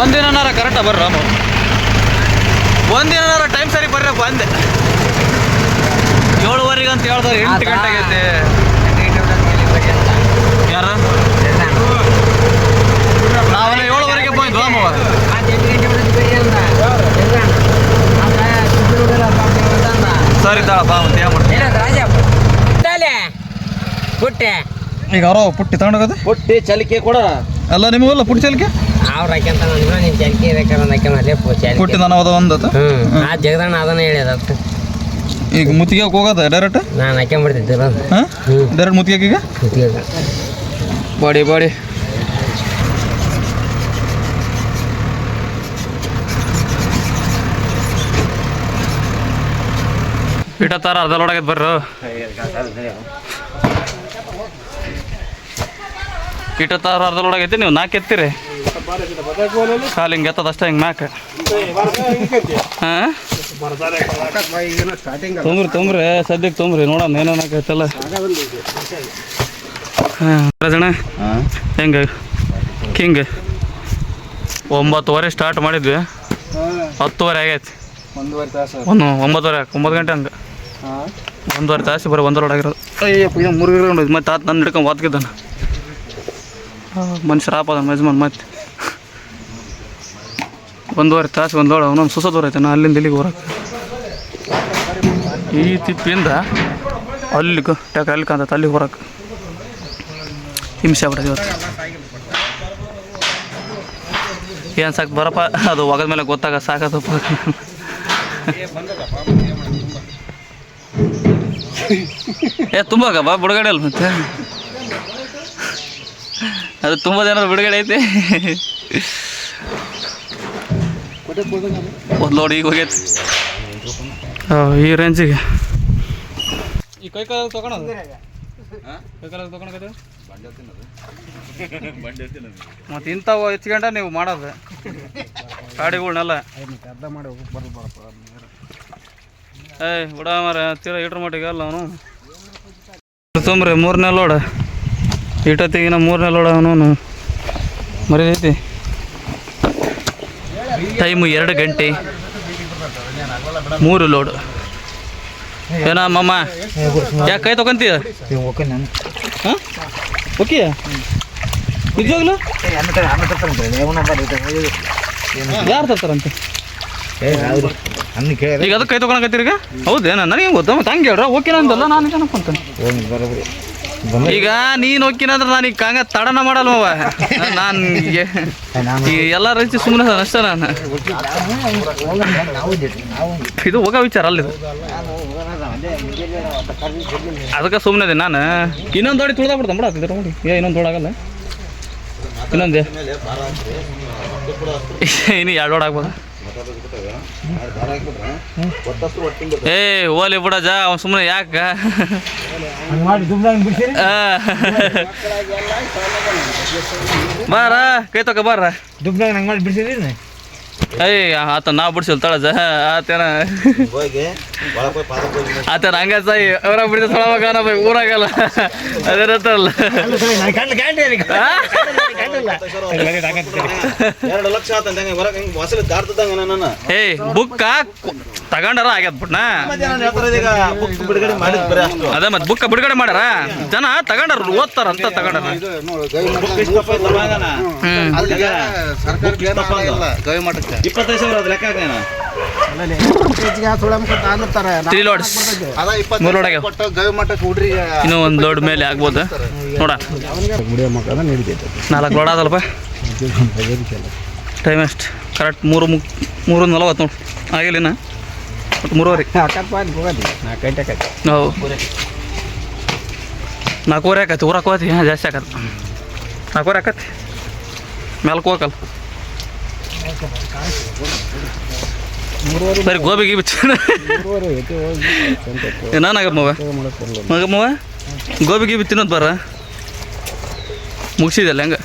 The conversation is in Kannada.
ಒಂದಿನಾರ ಕರೆಕ್ಟ ಬರ್ರ ರಾಮು. ಒಂದಿನಾರ ಟೈಮ್ ಸರಿ ಬರ್ರಿ ಬಂದೆ. ಏಳುವರೆಗೆ ಅಂತ ಹೇಳ್ತಾರೆ ಎಂಟು ಗಂಟೆ ಆಗೈತೆ ಯಾರ? ನಾವೆಲ್ಲ ಏಳುವರೆಗೆ ಬಂದು ಅಮ್ಮವ ಸರಿ ಮತ್ತೆ ಏನು ಮಾಡ್ತೀನಿ ಈಗ ಅವರೋ ಪುಟ್ಟಿ ತಗೊಂಡೋಗೋದು? ಪುಟ್ಟಿ ಚಲಿಕೆ ಕೊಡ. ಅಲ್ಲ ನಿಮಗಲ್ಲ ಪುಟ್ಟಿ ಚಲಿಕೆ? ಅವ್ರ ಹಾಕ್ಯಂತ ನಾನು ನೀನು ಹಾಕ್ಯಂತ ಅಲ್ಲೇ ಅದ? ಹ್ಞೂ ಆ ಜಗದಣ್ಣ ಅದನ್ನ ಹೇಳ್ಯದ ಈಗ ಮುತ್ತಿಗೆ ಹೋಗೋದ ಡೈರೆಕ್ಟ್ ನಾನು ಹಾಕ್ಯಂಬಿಡ್ತಿದ್ದಿಲ್ಲ ಹಾಂ? ಡೈರೆಕ್ಟ್ ಮುತ್ತಿಗೆ ಈಗ? Body body. ಇಟ್ಟತ್ತಾರ ತರ ಅರ್ಧ ಲೋಡ್ ಆಗೈತೆ ಬರ್ರು. ಇಟ್ಟತ್ತಾರ ಅರ್ಧ ಲೋಡ್ ಆಗೈತಿ ನೀವು ನಾಲ್ಕು ಎತ್ತೀರಿ. ಕಾಲು ಹಿಂಗೆ ಎತ್ತದ ಅಷ್ಟೇ ಹಿಂಗೆ ಮ್ಯಾಕ. ಹಾಂ? ತೊಂಬ್ರಿ ತೊಂಬ್ರಿ ಸದ್ಯಕ್ಕೆ ತೊಂಬ್ರಿ ನೋಡೋಣ ಏನೇನು ಆಕೈತಲ್ಲ ಹಾಂ ಜನ ಹೆಂಗೆ? ಕಿಂಗ್. ಒಂಬತ್ತುವರೆ ಸ್ಟಾರ್ಟ್ ಮಾಡಿದ್ವಿ. ಹತ್ತುವರೆ ಆಗೈತಿ. ಒಂದೂವರೆ ಒಂದು ಒಂಬತ್ತುವರೆ ಒಂಬತ್ತು ಗಂಟೆ ಹಂಗೆ. ಒಂದುವರೆ ತಾಸು ಬರೋ ಒಂದರ ಆಗಿರೋದು. ಅಯ್ಯಪ್ಪ ಮೂರು ಗಿಡ ಮತ್ತೆ ಆತ ನನ್ನ ಹಿಡ್ಕೊಂಡು ಒದ್ಗಿದ್ದಾನ ಮನುಷ್ಯರ ಆಪದ ಯಜಮಾನ್ ಮತ್ತೆ. ಒಂದೂವರೆ ತಾಸು ಒಂದು ಲೋಡ್ ಅವನೊಂದು ಸುಸ ದೂರ ಐತೆ ಅಲ್ಲಿಂದ ಇಲ್ಲಿಗೆ ಹೊರಕ್ಕೆ ಈ ತಿಪ್ಪಿಂದ ಅಲ್ಲಿ ಟ್ಯಾಕ್ ಅಲ್ಲಿ ಕಾಂತ ಅಲ್ಲಿಗೆ ಹೊರಕ್ಕೆ ಹಿಂಸೆ ಆಗ್ಬಿಡೋದು ಇವತ್ತು. ಏನು ಸಾಕು, ಬರಪ್ಪ. ಅದು ಒಗದ ಮೇಲೆ ಗೊತ್ತಾಗ ಸಾಕತ್ತಪ್ಪ ಏ, ತುಂಬಾಗ ಬಾ, ಬಿಡುಗಡೆ ಅಲ್ಲ ಮತ್ತೆ. ಅದು ತುಂಬ ಜನರು ಬಿಡುಗಡೆ ಐತಿ? ಒಂದು ಲೋಡ್ ಈಗ ಹೋಗೈತಿ. ಹೌ, ಈ ರೇಂಜಿಗೆ ಈ ಕೈ ಕಾಲ ತಗೊಳೋದು ಕೈ ಕಾಲ ತಗೊಳಕತ್ತೆ ಮತ್ತೆ ಇಂಥವು ಹೆಚ್ಕೊಂಡ ನೀವು ಮಾಡೋದು. ಗಾಡಿಗಳ್ನೆಲ್ಲ. ಅರ್ಧ ಮಾಡಿ ಹೋಗಿ ಬರ್ಲಿ ಬರಪ್ಪ ಏಯ್ ಬಿಡ ಮರ ತೀರ ಇಟ್ರ ಮಟ್ಟಿಗೆ ಅಲ್ಲ ಅವನು. ತುಂಬ್ರಿ ಮೂರನೇ ಲೋಡ ಇಟ್ಟೊತ್ತಿಗಿನ ಮೂರನೇ ಲೋಡ ಅವನು. ಮರಿದೈತಿ ಟೈಮು ಎರಡು ಗಂಟೆ. ಮೂರು ಲೋಡ್. ಏನ ಮಮ್ಮ ಯಾಕೆ ಕೈ ತಗೊಂತೀಯ? ಹಾಂ? ಓಕೆ? ನಿಜವಾಗ್ಲು? ಯಾರು ತರ್ತಾರಂತೆ? ಈಗ ಅದಕ್ಕೆ ಕೈ ತಗೊಳಕತ್ತೀರಿ ಈಗ? ಹೌದೇನ? ನನಗೆ ಗೊತ್ತ? ಮತ್ತೆ ಹಂಗೆ ಹೇಳ್ರ? ಓಕೆ ನಂದಲ್ಲ ನಾನು ಬರೋಬ್ರಿ ಈಗ ನೀನ್ ಹೋಗ್ಕಿನಂದ್ರೆ ನಾನು ಈಗ ಹಂಗ ತಡನ ಮಾಡಲ್ವ ನಾನು ಈಗ ಎಲ್ಲ ರೈತಿ ಸುಮ್ಮನೆ ಅಷ್ಟೇ ನಾನು. ಇದು ಹೋಗೋ ವಿಚಾರ ಅಲ್ಲಿದು ಅದಕ್ಕೆ ಸುಮ್ಮನೆ ಅದೇ ನಾನು. ಇನ್ನೊಂದು ದೊಡ್ಡ ತುಳ್ದ ಬಿಡ್ತಾನೆ ಬಿಡ ಇದ್ರ ನೋಡಿ ಏ ಇನ್ನೊಂದು ದೊಡ್ಡಾಗಲ್ಲ ಇನ್ನೊಂದೇ. ಇನ್ನು ಎರಡು ದೊಡ್ಡ ಆಗ್ಬೋದು? ಏ ಓಲಿ ಬಿಡ ಜಾ ಅವ್ನು ಸುಮ್ಮನೆ ಯಾಕ. ಬಾರ ಕೈ ತಕ ಬಾರ. ದುಬ್ನಾಗ ನಂಗೆ ಮಾಡಿ ಬಿಡ್ತೀರಿ ಏಯ್ ಆತ ನಾ ಬಿಡ್ಸಿಲ್ ತಳ ಜಾ ಆತೇನ. ಆತನ ಹಂಗ ಸಾಯಿ ಅವರ ಬಿಡಿದ ತೊಳಮಗನ ಬೈ ಊರಾಗಲ್ಲ. ಅದೇನತ್ತಲ್ಲ ನನ್ನ ಬುಕ್ಕ ತಗೊಂಡಾರ ಆಗ್ಯದ ಬಿಟ್ನ ನಾನು ಹೇಳ್ತಾರೆ ಈಗ ಬುಕ್ ಬಿಡುಗಡೆ ಮಾಡಿದ್ ಬರೀ ಅಷ್ಟು. ಅದೇ ಮತ್ತೆ ಬುಕ್ಕ ಬಿಡುಗಡೆ ಮಾಡ್ಯಾರ? ಜನ ತಗೊಂಡಾರ ಓದ್ತಾರ ಅಂತ ತಗೊಂಡಾರ. ಇಪ್ಪತ್ತೈದು ಸಾವಿರ ಅದು ಲೆಕ್ಕ? ತ್ರೀ ಲೋಡ್ಸ್ ಅದ ಇಪ್ಪತ್ತೈದು ಮೂರ್ ಲೋಡ್ ಆಗ್ಯಾವ. ಇನ್ನೂ ಒಂದು ಲೋಡ್ ಮೇಲೆ ಆಗ್ಬೋದು. ನೋಡ. ನಾಲ್ಕು ಲೋಡ್ ಆದಲ್ಪ ಟೈಮ್ ಎಷ್ಟು ಕರೆಕ್ಟ್ ಮೂರು ಮುಕ್ ಮೂರು ನಲವತ್ತು ನೋಡಿ. ಆಗಿಲ್ಲ ಒಟ್ಟು ಮೂರುವರೆ. ಹೌದು. ನಾಲ್ಕೂವರೆ ಆಕತಿ. ಊರಕ್ಕೆ ಹೋಗತಿ? ಹಾಂ ಜಾಸ್ತಿ ಆಕತಿ. ನಾಲ್ಕೂವರೆ ಆಕತಿ. ಮ್ಯಾಲ್ಕ್ ಹೋಗಲ್ಲ ಸರಿ ಗೋಬಿ ಗೀಬಿ ಏನಾಗಮ್ಮವ ಮಗಮ್ಮವ ಗೋಬಿ ಗೀಬಿ ತಿನ್ನೋದು ಬರ ಮುಗಿಸಿದಲ್ಲ ಹೆಂಗೆ?